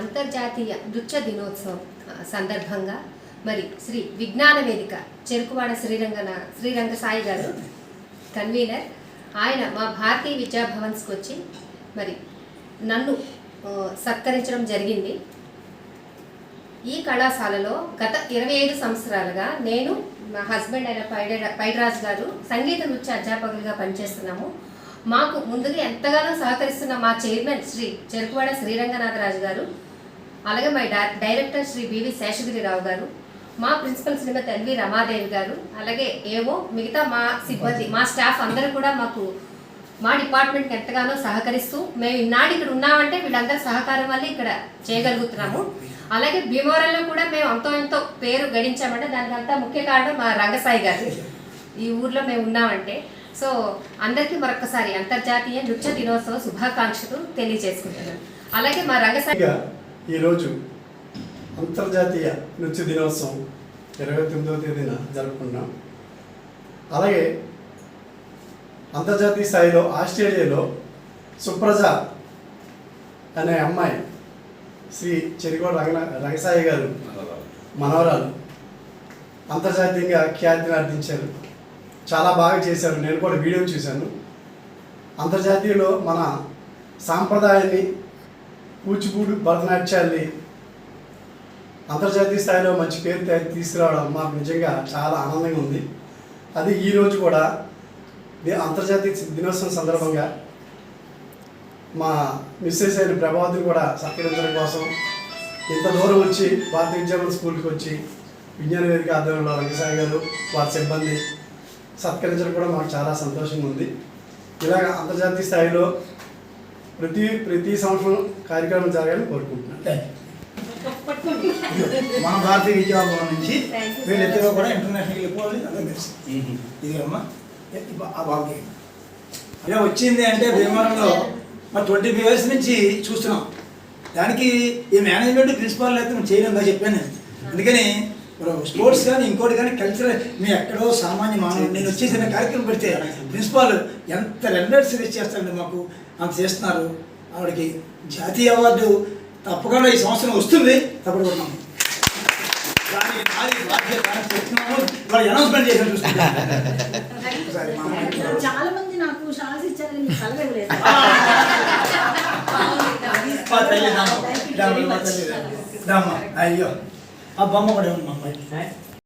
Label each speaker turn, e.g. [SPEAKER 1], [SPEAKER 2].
[SPEAKER 1] అంతర్జాతీయ నృత్య దినోత్సవం సందర్భంగా మరి శ్రీ విజ్ఞాన వేదిక చెరుకువాడ శ్రీరంగన శ్రీరంగ సాయి గారు కన్వీనర్. ఆయన మా భారతీయ విద్యాభవన్స్కి వచ్చి మరి నన్ను సత్కరించడం జరిగింది. ఈ కళాశాలలో గత ఇరవై ఐదు సంవత్సరాలుగా నేను మా హస్బెండ్ అయిన పైడ పైడరాజు గారు సంగీత నృత్య అధ్యాపకులుగా పనిచేస్తున్నాము. మాకు ముందుగా ఎంతగానో సహకరిస్తున్న మా చైర్మన్ శ్రీ చెరుకువాడ శ్రీరంగనాథరాజు గారు అలాగే మా డైరెక్టర్ శ్రీ బివి శేషగిరిరావు గారు మా ప్రిన్సిపల్ శ్రీమతి ఎల్వి రమాదేవి గారు అలాగే ఏవో మిగతా మా సిబ్బంది మా స్టాఫ్ అందరూ కూడా మాకు మా డిపార్ట్మెంట్కి ఎంతగానో సహకరిస్తూ మేము ఇన్నాడు ఇక్కడ ఉన్నామంటే వీళ్ళందరి సహకారం వల్ల ఇక్కడ చేయగలుగుతున్నాము. అలాగే భీమవరంలో కూడా మేము అంతో ఎంతో పేరు గడించామంటే దానికంతా ముఖ్య కారణం మా రంగసాయి గారు. ఈ ఊర్లో మేము ఉన్నామంటే సో అందరికీ మరొకసారి అంతర్జాతీయ నృత్య దినోత్సవ శుభాకాంక్షలు తెలియజేసుకుంటున్నాను. అలాగే మా రంగసాయి
[SPEAKER 2] ఈరోజు అంతర్జాతీయ నృత్య దినోత్సవం ఇరవై తొమ్మిదవ తేదీన జరుపుకున్నాం. అలాగే అంతర్జాతీయ స్థాయిలో ఆస్ట్రేలియాలో సుప్రజ అనే అమ్మాయి శ్రీ చెరిగోడ రంగ రంగసాయి గారు మనవరాలు అంతర్జాతీయంగా ఖ్యాతిని ఆర్జించారు చాలా బాగా చేశారు. నేను కూడా వీడియో చూశాను. అంతర్జాతీయలో మన సాంప్రదాయాన్ని కూచిపూడి భరతనాట్యాన్ని అంతర్జాతీయ స్థాయిలో మంచి పేరు తయారు తీసుకురావడం మాకు నిజంగా చాలా ఆనందంగా ఉంది. అది ఈరోజు కూడా అంతర్జాతీయ దినోత్సవం సందర్భంగా మా మిస్సెస్ అయిన ప్రభావతిని కూడా సత్కరించడం కోసం ఇంత దూరం వచ్చి భారతీయ విద్యాభవన్ స్కూల్కి వచ్చి విజ్ఞాన వేదిక ఆధ్వర్యంలో రంగసాయి గారు వారి సిబ్బంది సత్కరించడం కూడా మాకు చాలా సంతోషంగా ఉంది. ఇలాగ అంతర్జాతీయ స్థాయిలో ప్రతి ప్రతి సంవత్సరం కార్యక్రమం జరగాలని కోరుకుంటున్నాను.
[SPEAKER 3] మన భారతీయ విద్యాభవన్ నుంచి వీళ్ళిద్దరూ కూడా ఇంటర్నేషనల్ వెళ్ళిపోవాలి అందరూ తెలుసు. ఇది అమ్మా ఆ బాబుకి. ఇలా వచ్చింది అంటే భీమవరంలో మరి ట్వంటీ ఫైవ్ ఇయర్స్ నుంచి చూస్తున్నాం. దానికి ఈ మేనేజ్మెంట్ ప్రిన్సిపాల్ అయితే నేను చేయలేదా చెప్పాను నేను. స్పోర్ట్స్ కానీ ఇంకోటి కానీ కల్చరల్ మీ ఎక్కడో సామాన్య మానవుడు నేను వచ్చేసిన కార్యక్రమం పెడితే ప్రిన్సిపాల్ ఎంత రెండర్స్ రిచ్ చేస్తారండి మాకు అంత చేస్తున్నారు. ఆవిడకి జాతీయ అవార్డు తప్పకుండా ఈ సంవత్సరం వస్తుంది దానికి బాధ్యత చెప్తున్నాము వాళ్ళు అనౌన్స్మెంట్ చేశారు
[SPEAKER 4] చాలా మంది నాకు షాల్స్ ఇచ్చారని కలగలేదు
[SPEAKER 3] అయ్యో. ఆ బొమ్మ కూడా ఉంది మా అమ్మాయి